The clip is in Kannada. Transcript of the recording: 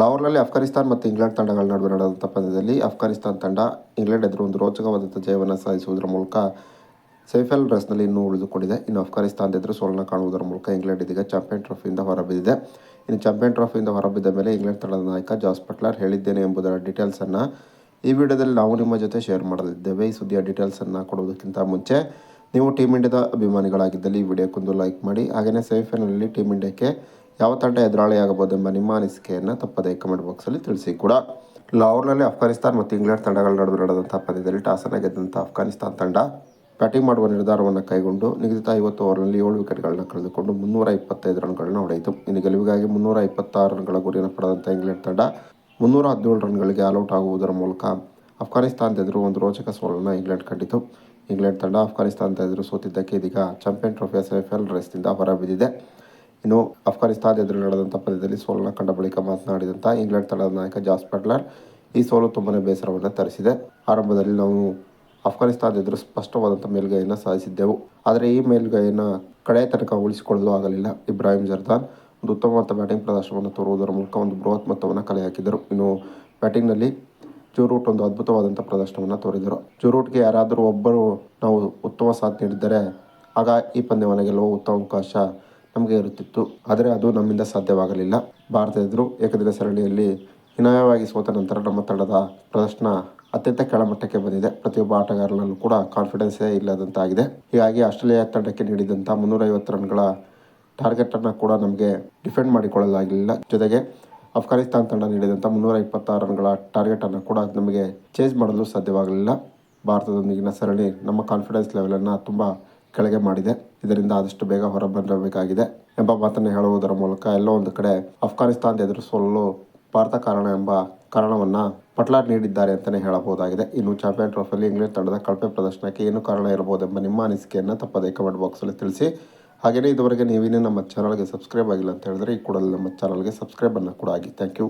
ಲಾಹೋರ್ನಲ್ಲಿ ಅಫ್ಘಾನಿಸ್ತಾನ್ ಮತ್ತು ಇಂಗ್ಲೆಂಡ್ ತಂಡಗಳ ನಡುವೆ ನಡೆದಂಥ ಪಂದ್ಯದಲ್ಲಿ ಅಫ್ಘಾನಿಸ್ತಾನ್ ತಂಡ ಇಂಗ್ಲೆಂಡ್ ಎದುರು ಒಂದು ರೋಚಕವಾದಂಥ ಜಯವನ್ನು ಸಾಧಿಸುವುದರ ಮೂಲಕ ಸೆಮಿಫೈನಲ್ ರಸ್ನಲ್ಲಿ ಇನ್ನೂ ಉಳಿದುಕೊಂಡಿದೆ. ಇನ್ನು ಅಫ್ಘಾನಿಸ್ತಾನ ಎದುರು ಸೋಲನ್ನು ಕಾಣುವುದರ ಮೂಲಕ ಇಂಗ್ಲೆಂಡ್ ಇದೀಗ ಚಾಂಪಿಯನ್ ಟ್ರೋಫಿಯಿಂದ ಹೊರಬಿದ್ದಿದೆ. ಇನ್ನು ಚಾಂಪಿಯನ್ ಟ್ರೋಫಿಯಿಂದ ಹೊರಬಿದ್ದ ಮೇಲೆ ಇಂಗ್ಲೆಂಡ್ ತಂಡದ ನಾಯಕ ಜಾಸ್ ಪಟ್ಲರ್ ಹೇಳಿದ್ದೇನೆ ಎಂಬುದರ ಡೀಟೇಲ್ಸನ್ನು ಈ ವಿಡಿಯೋದಲ್ಲಿ ನಾವು ನಿಮ್ಮ ಜೊತೆ ಶೇರ್ ಮಾಡಲಿದ್ದೇವೆ. ಈ ಸುದ್ದಿಯ ಡೀಟೇಲ್ಸನ್ನು ಕೊಡುವುದಕ್ಕಿಂತ ಮುಂಚೆ ನೀವು ಟೀಮ್ ಇಂಡಿಯಾದ ಅಭಿಮಾನಿಗಳಾಗಿದ್ದಲ್ಲಿ ಈ ವಿಡಿಯೋಕ್ಕೊಂದು ಲೈಕ್ ಮಾಡಿ. ಹಾಗೆಯೇ ಸೆಮಿಫೈನಲಲ್ಲಿ ಟೀಮ್ ಇಂಡಿಯಾಕ್ಕೆ ಯಾವ ತಂಡ ಎದುರಾಳಿಯಾಗಬಹುದೆಂಬ ನಿಮ್ಮ ಅನಿಸಿಕೆಯನ್ನು ತಪ್ಪದೇ ಕಮೆಂಟ್ ಬಾಕ್ಸಲ್ಲಿ ತಿಳಿಸಿ ಕೂಡ. ಲಾಹೋರ್ನಲ್ಲಿ ಅಫ್ಘಾನಿಸ್ತಾನ ಮತ್ತು ಇಂಗ್ಲೆಂಡ್ ತಂಡಗಳ ನಡುವೆ ನಡೆದಂಥ ಪಂದ್ಯದಲ್ಲಿ ಟಾಸನ್ನು ಗೆದ್ದಂಥ ಅಫ್ಘಾನಿಸ್ತಾನ್ ತಂಡ ಬ್ಯಾಟಿಂಗ್ ಮಾಡುವ ನಿರ್ಧಾರವನ್ನು ಕೈಗೊಂಡು ನಿಗದಿತ ಐವತ್ತು ಓವರ್ನಲ್ಲಿ ಏಳು ವಿಕೆಟ್ಗಳನ್ನು ಕಳೆದುಕೊಂಡು ಮುನ್ನೂರ ಇಪ್ಪತ್ತೈದು ರನ್ಗಳನ್ನು ಹೊಡೆಯಿತು. ಇನ್ನು ಗೆಲುವಿಗಾಗಿ ಮುನ್ನೂರ ಇಪ್ಪತ್ತಾರು ರನ್ಗಳ ಗುರಿಯನ್ನು ಪಡೆದಂಥ ಇಂಗ್ಲೆಂಡ್ ತಂಡ ಮುನ್ನೂರ ಹದಿನೇಳು ರನ್ಗಳಿಗೆ ಆಲ್ಔಟ್ ಆಗುವುದರ ಮೂಲಕ ಅಫ್ಘಾನಿಸ್ತಾನದ ಎದುರು ಒಂದು ರೋಚಕ ಸೋಲನ್ನು ಇಂಗ್ಲೆಂಡ್ ಕಂಡಿತು. ಇಂಗ್ಲೆಂಡ್ ತಂಡ ಅಫ್ಘಾನಿಸ್ತಾನದ ಎದುರು ಸೋತಿದ್ದಕ್ಕೆ ಇದೀಗ ಚಾಂಪಿಯನ್ ಟ್ರೋಫಿಯ ಸೆಮಿಫೈನಲ್ ರೇಸ್ನಿಂದ ಹೊರಬಿದ್ದಿದೆ ಇನ್ನು ಅಫ್ಘಾನಿಸ್ತಾನ ಎದುರು ನಡೆದಂಥ ಪಂದ್ಯದಲ್ಲಿ ಸೋಲನ್ನು ಕಂಡ ಬಳಿಕ ಮಾತನಾಡಿದಂಥ ಇಂಗ್ಲೆಂಡ್ ತಂಡದ ನಾಯಕ ಜಾಸ್ ಬಟ್ಲರ್ ಈ ಸೋಲು ತುಂಬನೇ ಬೇಸರವನ್ನು ತರಿಸಿದೆ. ಆರಂಭದಲ್ಲಿ ನಾವು ಅಫ್ಘಾನಿಸ್ತಾನ ಎದುರು ಸ್ಪಷ್ಟವಾದಂಥ ಮೇಲುಗೈಯನ್ನು ಸಾಧಿಸಿದ್ದೆವು. ಆದರೆ ಈ ಮೇಲುಗೈಯನ್ನು ಕಡೆ ತನಕ ಉಳಿಸಿಕೊಳ್ಳಲು ಆಗಲಿಲ್ಲ. ಇಬ್ರಾಹಿಂ ಜರ್ದಾನ್ ಒಂದು ಉತ್ತಮವಾದ ಬ್ಯಾಟಿಂಗ್ ಪ್ರದರ್ಶನವನ್ನು ತೋರುವುದರ ಮೂಲಕ ಒಂದು ಬೃಹತ್ ಮೊತ್ತವನ್ನು ಕಲೆ ಹಾಕಿದರು ಇನ್ನು ಬ್ಯಾಟಿಂಗ್ನಲ್ಲಿ ಜೂರೂಟ್ ಒಂದು ಅದ್ಭುತವಾದಂಥ ಪ್ರದರ್ಶನವನ್ನು ತೋರಿದರು. ಜೂರೂಟ್ಗೆ ಯಾರಾದರೂ ಒಬ್ಬರು ನಾವು ಉತ್ತಮ ಸಾಥ್ ನೀಡಿದ್ದರೆ ಆಗ ಈ ಪಂದ್ಯವನ್ನು ಗೆಲ್ಲುವ ಉತ್ತಮ ಅವಕಾಶ ನಮಗೆ ಇರುತ್ತಿತ್ತು. ಆದರೆ ಅದು ನಮ್ಮಿಂದ ಸಾಧ್ಯವಾಗಲಿಲ್ಲ. ಭಾರತ ಎದುರು ಏಕದಿನ ಸರಣಿಯಲ್ಲಿ ಹೀನಾಯವಾಗಿ ಸೋತ ನಂತರ ನಮ್ಮ ತಂಡದ ಪ್ರದರ್ಶನ ಅತ್ಯಂತ ಕೆಳಮಟ್ಟಕ್ಕೆ ಬಂದಿದೆ. ಪ್ರತಿಯೊಬ್ಬ ಆಟಗಾರನಲ್ಲೂ ಕೂಡ ಕಾನ್ಫಿಡೆನ್ಸೇ ಇಲ್ಲದಂತಾಗಿದೆ. ಹೀಗಾಗಿ ಆಸ್ಟ್ರೇಲಿಯಾ ತಂಡಕ್ಕೆ ನೀಡಿದಂಥ ಮುನ್ನೂರೈವತ್ತು ರನ್ಗಳ ಟಾರ್ಗೆಟನ್ನು ಕೂಡ ನಮಗೆ ಡಿಫೆಂಡ್ ಮಾಡಿಕೊಳ್ಳಲಾಗಲಿಲ್ಲ ಜೊತೆಗೆ ಅಫ್ಘಾನಿಸ್ತಾನ್ ತಂಡ ನೀಡಿದಂಥ ಮುನ್ನೂರ ಇಪ್ಪತ್ತಾರು ರನ್ಗಳ ಟಾರ್ಗೆಟನ್ನು ಕೂಡ ನಮಗೆ ಚೇಂಜ್ ಮಾಡಲು ಸಾಧ್ಯವಾಗಲಿಲ್ಲ. ಭಾರತದೊಂದಿಗಿನ ಸರಣಿ ನಮ್ಮ ಕಾನ್ಫಿಡೆನ್ಸ್ ಲೆವೆಲನ್ನು ತುಂಬ ಕೆಳಗೆ ಮಾಡಿದೆ. ಇದರಿಂದ ಆದಷ್ಟು ಬೇಗ ಹೊರಬರಬೇಕಾಗಿದೆ ಎಂಬ ಮಾತನ್ನು ಹೇಳುವುದರ ಮೂಲಕ ಎಲ್ಲೋ ಒಂದು ಕಡೆ ಅಫ್ಘಾನಿಸ್ತಾನ ಎದುರಿಸಲು ಭಾರತ ಕಾರಣ ಎಂಬ ಕಾರಣವನ್ನು ಪಟ್ಲಾಟ್ ನೀಡಿದ್ದಾರೆ ಅಂತಲೇ ಹೇಳಬಹುದಾಗಿದೆ. ಇನ್ನು ಚಾಂಪಿಯನ್ ಟ್ರೋಫಿಯಲ್ಲಿ ಇಂಗ್ಲೆಂಡ್ ತಂಡದ ಕಳಪೆ ಪ್ರದರ್ಶನಕ್ಕೆ ಏನು ಕಾರಣ ಇರಬಹುದೆಂಬ ನಿಮ್ಮ ಅನಿಸಿಕೆಯನ್ನು ತಪ್ಪದೇ ಕಮೆಂಟ್ ಬಾಕ್ಸಲ್ಲಿ ತಿಳಿಸಿ. ಹಾಗೆಯೇ ಇದುವರೆಗೆ ನೀವೇನೇ ನಮ್ಮ ಚಾನಲ್ಗೆ ಸಬ್ಸ್ಕ್ರೈಬ್ ಆಗಿಲ್ಲ ಅಂತ ಹೇಳಿದ್ರೆ ಈ ಕೂಡಲೇ ನಮ್ಮ ಚಾನಲ್ಗೆ ಸಬ್ಸ್ಕ್ರೈಬನ್ನು ಕೂಡ ಆಗಿ ಥ್ಯಾಂಕ್ ಯು